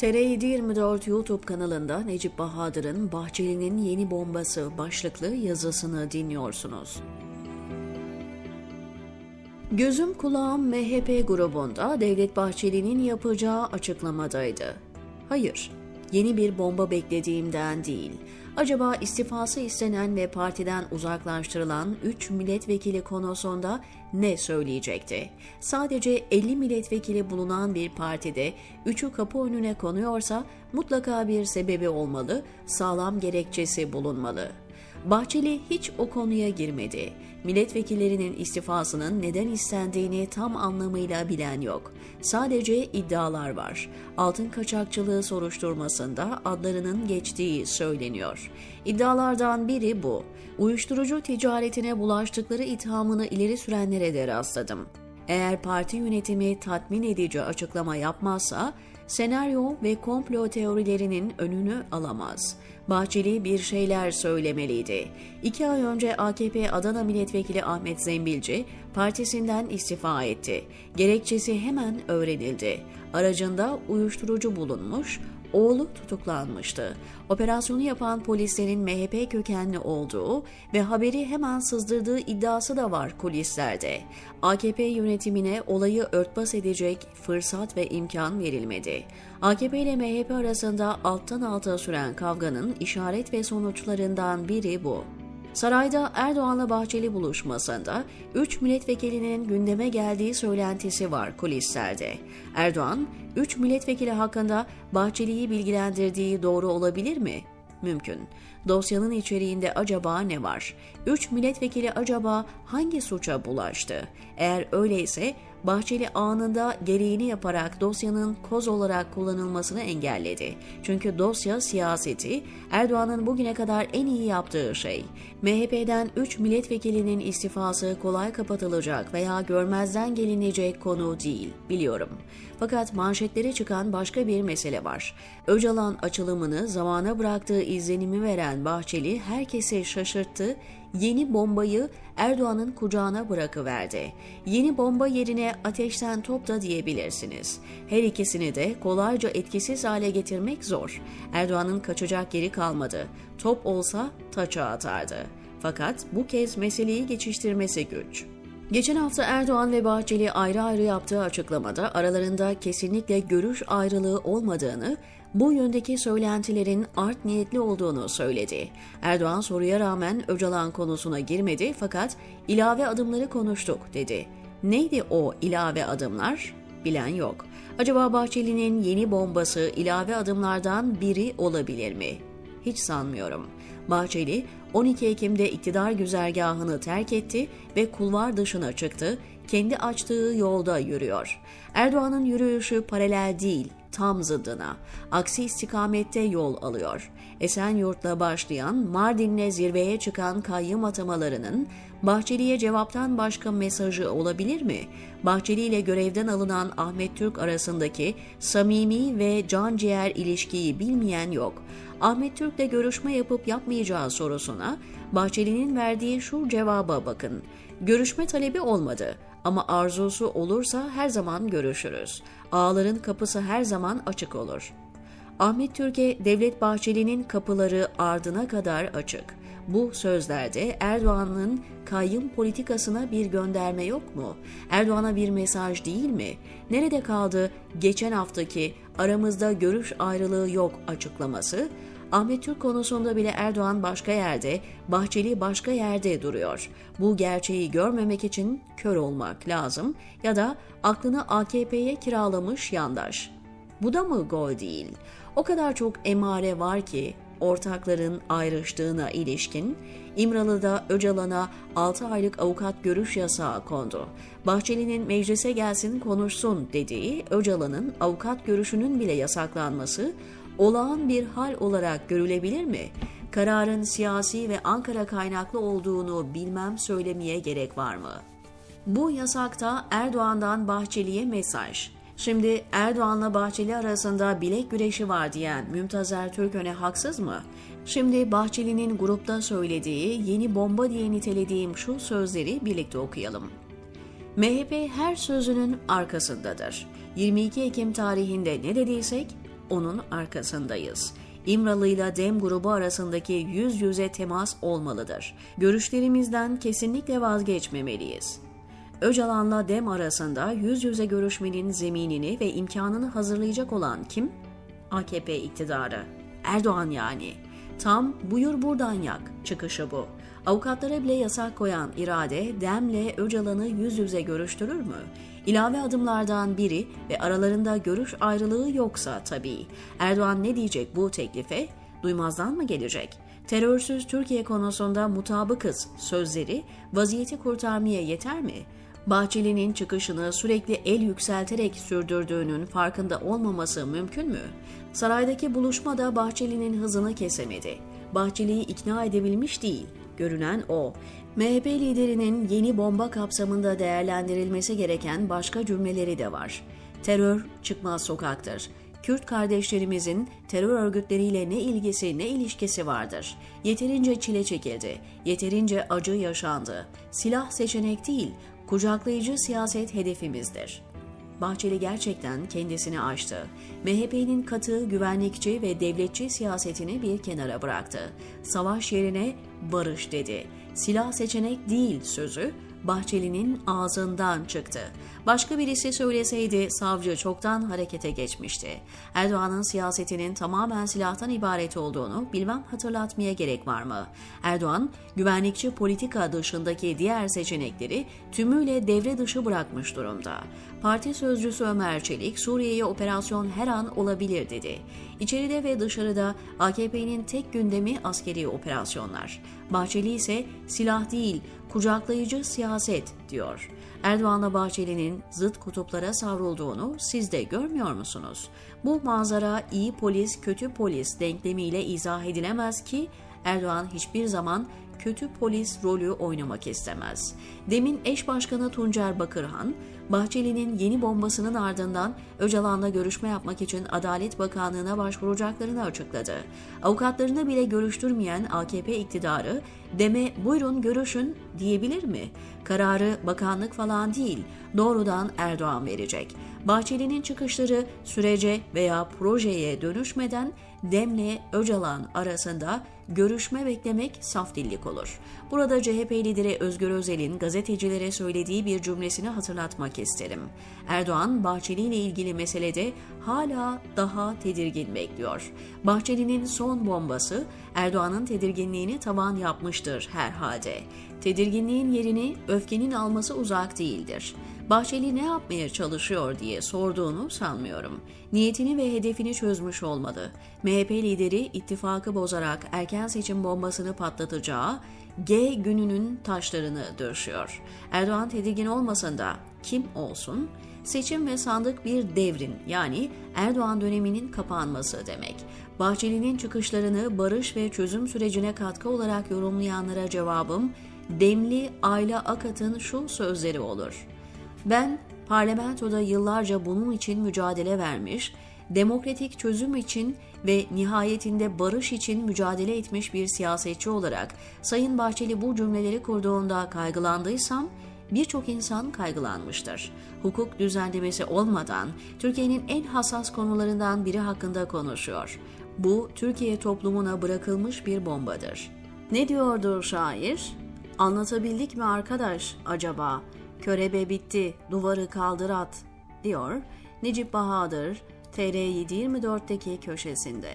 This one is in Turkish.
TR724 YouTube kanalında Necip Bahadır'ın Bahçeli'nin Yeni Bombası başlıklı yazısını dinliyorsunuz. Gözüm kulağım MHP grubunda Devlet Bahçeli'nin yapacağı açıklamadaydı. Hayır, yeni bir bomba beklediğimden değil. Acaba istifası istenen ve partiden uzaklaştırılan 3 milletvekili konusunda ne söyleyecekti? Sadece 50 milletvekili bulunan bir partide 3'ü kapı önüne konuyorsa mutlaka bir sebebi olmalı, sağlam gerekçesi bulunmalı. Bahçeli hiç o konuya girmedi. Milletvekillerinin istifasının neden istendiğini tam anlamıyla bilen yok. Sadece iddialar var. Altın kaçakçılığı soruşturmasında adlarının geçtiği söyleniyor. İddialardan biri bu. Uyuşturucu ticaretine bulaştıkları ithamını ileri sürenlere de rastladım. Eğer parti yönetimi tatmin edici açıklama yapmazsa senaryo ve komplo teorilerinin önünü alamaz. Bahçeli bir şeyler söylemeliydi. İki ay önce AKP Adana Milletvekili Ahmet Zembilci partisinden istifa etti. Gerekçesi hemen öğrenildi. Aracında uyuşturucu bulunmuş, oğlu tutuklanmıştı. Operasyonu yapan polislerin MHP kökenli olduğu ve haberi hemen sızdırdığı iddiası da var kulislerde. AKP yönetimine olayı örtbas edecek fırsat ve imkan verilmedi. AKP ile MHP arasında alttan alta süren kavganın işaret ve sonuçlarından biri bu. Sarayda Erdoğan'la Bahçeli buluşmasında 3 milletvekilinin gündeme geldiği söylentisi var kulislerde. Erdoğan, 3 milletvekili hakkında Bahçeli'yi bilgilendirdiği doğru olabilir mi? Mümkün. Dosyanın içeriğinde acaba ne var? 3 milletvekili acaba hangi suça bulaştı? Eğer öyleyse Bahçeli anında gereğini yaparak dosyanın koz olarak kullanılmasını engelledi. Çünkü dosya siyaseti Erdoğan'ın bugüne kadar en iyi yaptığı şey. MHP'den 3 milletvekilinin istifası kolay kapatılacak veya görmezden gelinecek konu değil, biliyorum. Fakat manşetlere çıkan başka bir mesele var. Öcalan açılımını zamana bıraktığı izlenimi veren Bahçeli herkese şaşırttı, yeni bombayı Erdoğan'ın kucağına bırakıverdi. Yeni bomba yerine ateşten top da diyebilirsiniz. Her ikisini de kolayca etkisiz hale getirmek zor. Erdoğan'ın kaçacak yeri kalmadı. Top olsa taça atardı. Fakat bu kez meseleyi geçiştirmesi güç. Geçen hafta Erdoğan ve Bahçeli ayrı ayrı yaptığı açıklamada aralarında kesinlikle görüş ayrılığı olmadığını, bu yöndeki söylentilerin art niyetli olduğunu söyledi. Erdoğan soruya rağmen Öcalan konusuna girmedi fakat ilave adımları konuştuk dedi. Neydi o ilave adımlar? Bilen yok. Acaba Bahçeli'nin yeni bombası ilave adımlardan biri olabilir mi? Hiç sanmıyorum. Bahçeli 12 Ekim'de iktidar güzergahını terk etti ve kulvar dışına çıktı, kendi açtığı yolda yürüyor. Erdoğan'ın yürüyüşü paralel değil, tam zıddına. Aksi istikamette yol alıyor. Esenyurt'la başlayan Mardin'le zirveye çıkan kayyım atamalarının Bahçeli'ye cevaptan başka mesajı olabilir mi? Bahçeli ile görevden alınan Ahmet Türk arasındaki samimi ve can ciğer ilişkiyi bilmeyen yok. Ahmet Türk'le görüşme yapıp yapmayacağı sorusuna Bahçeli'nin verdiği şu cevaba bakın. Görüşme talebi olmadı ama arzusu olursa her zaman görüşürüz. Ağların kapısı her zaman açık olur. Ahmet Türkiye Devlet Bahçeli'nin kapıları ardına kadar açık. Bu sözlerde Erdoğan'ın kayyum politikasına bir gönderme yok mu? Erdoğan'a bir mesaj değil mi? Nerede kaldı geçen haftaki aramızda görüş ayrılığı yok açıklaması? Ahmet Türk konusunda bile Erdoğan başka yerde, Bahçeli başka yerde duruyor. Bu gerçeği görmemek için kör olmak lazım ya da aklını AKP'ye kiralamış yandaş. Bu da mı gol değil? O kadar çok emare var ki ortakların ayrıştığına ilişkin İmralı'da Öcalan'a 6 aylık avukat görüş yasağı kondu. Bahçeli'nin meclise gelsin konuşsun dediği Öcalan'ın avukat görüşünün bile yasaklanması olağan bir hal olarak görülebilir mi? Kararın siyasi ve Ankara kaynaklı olduğunu bilmem söylemeye gerek var mı? Bu yasakta Erdoğan'dan Bahçeli'ye mesaj. Şimdi Erdoğan'la Bahçeli arasında bilek güreşi var diyen Mümtazer Türköne haksız mı? Şimdi Bahçeli'nin grupta söylediği yeni bomba diye nitelediğim şu sözleri birlikte okuyalım. MHP her sözünün arkasındadır. 22 Ekim tarihinde ne dediysek onun arkasındayız. İmralı ile Dem grubu arasındaki yüz yüze temas olmalıdır. Görüşlerimizden kesinlikle vazgeçmemeliyiz. Öcalan'la Dem arasında yüz yüze görüşmenin zeminini ve imkanını hazırlayacak olan kim? AKP iktidarı. Erdoğan yani. Tam buyur buradan yak çıkışı bu. Avukatlara bile yasak koyan irade Dem'le Öcalan'ı yüz yüze görüştürür mü? İlave adımlardan biri ve aralarında görüş ayrılığı yoksa tabii. Erdoğan ne diyecek bu teklife? Duymazdan mı gelecek? Terörsüz Türkiye konusunda mutabıkız sözleri vaziyeti kurtarmaya yeter mi? Bahçeli'nin çıkışını sürekli el yükselterek sürdürdüğünün farkında olmaması mümkün mü? Saraydaki buluşma da Bahçeli'nin hızını kesemedi. Bahçeli'yi ikna edebilmiş değil. Görünen o. MHP liderinin yeni bomba kapsamında değerlendirilmesi gereken başka cümleleri de var. Terör çıkmaz sokaktır. Kürt kardeşlerimizin terör örgütleriyle ne ilgisi ne ilişkisi vardır. Yeterince çile çekildi, yeterince acı yaşandı. Silah seçenek değil, kucaklayıcı siyaset hedefimizdir. Bahçeli gerçekten kendisini aştı. MHP'nin katı, güvenlikçi ve devletçi siyasetini bir kenara bıraktı. Savaş yerine barış dedi. Silah seçenek değil sözü Bahçeli'nin ağzından çıktı. Başka birisi söyleseydi savcı çoktan harekete geçmişti. Erdoğan'ın siyasetinin tamamen silahtan ibaret olduğunu bilmem hatırlatmaya gerek var mı? Erdoğan, güvenlikçi politika dışındaki diğer seçenekleri tümüyle devre dışı bırakmış durumda. Parti sözcüsü Ömer Çelik, Suriye'ye operasyon her an olabilir dedi. İçeride ve dışarıda AKP'nin tek gündemi askeri operasyonlar. Bahçeli ise silah değil, kucaklayıcı siyaset diyor. Erdoğan'la Bahçeli'nin zıt kutuplara savrulduğunu siz de görmüyor musunuz? Bu manzara iyi polis, kötü polis denklemiyle izah edilemez ki Erdoğan hiçbir zaman kötü polis rolü oynamak istemez. Demin eş başkanı Tuncer Bakırhan, Bahçeli'nin yeni bombasının ardından Öcalan'la görüşme yapmak için Adalet Bakanlığı'na başvuracaklarını açıkladı. Avukatlarını bile görüştürmeyen AKP iktidarı deme buyurun görüşün diyebilir mi? Kararı bakanlık falan değil, doğrudan Erdoğan verecek. Bahçeli'nin çıkışları sürece veya projeye dönüşmeden Demle Öcalan arasında görüşme beklemek saf dillik olur. Burada CHP lideri Özgür Özel'in gazetecilere söylediği bir cümlesini hatırlatmak isterim. Erdoğan, Bahçeli ile ilgili meselede hala daha tedirgin bekliyor. Bahçeli'nin son bombası Erdoğan'ın tedirginliğini tavan yapmıştır herhalde. Tedirginliğin yerini öfkenin alması uzak değildir. Bahçeli ne yapmaya çalışıyor diye sorduğunu sanmıyorum. Niyetini ve hedefini çözmüş olmalı. MHP lideri ittifakı bozarak erken seçim bombasını patlatacağı G gününün taşlarını döşüyor. Erdoğan tedirgin olmasın da kim olsun? Seçim ve sandık bir devrin yani Erdoğan döneminin kapanması demek. Bahçeli'nin çıkışlarını barış ve çözüm sürecine katkı olarak yorumlayanlara cevabım Demli Ayla Akat'ın şu sözleri olur. Ben parlamentoda yıllarca bunun için mücadele vermiş, demokratik çözüm için ve nihayetinde barış için mücadele etmiş bir siyasetçi olarak Sayın Bahçeli bu cümleleri kurduğunda kaygılandıysam birçok insan kaygılanmıştır. Hukuk düzenlemesi olmadan Türkiye'nin en hassas konularından biri hakkında konuşuyor. Bu Türkiye toplumuna bırakılmış bir bombadır. Ne diyordur şair? Anlatabildik mi arkadaş acaba? Körebe bitti, duvarı kaldır at, diyor Necip Bahadır TR724'deki köşesinde.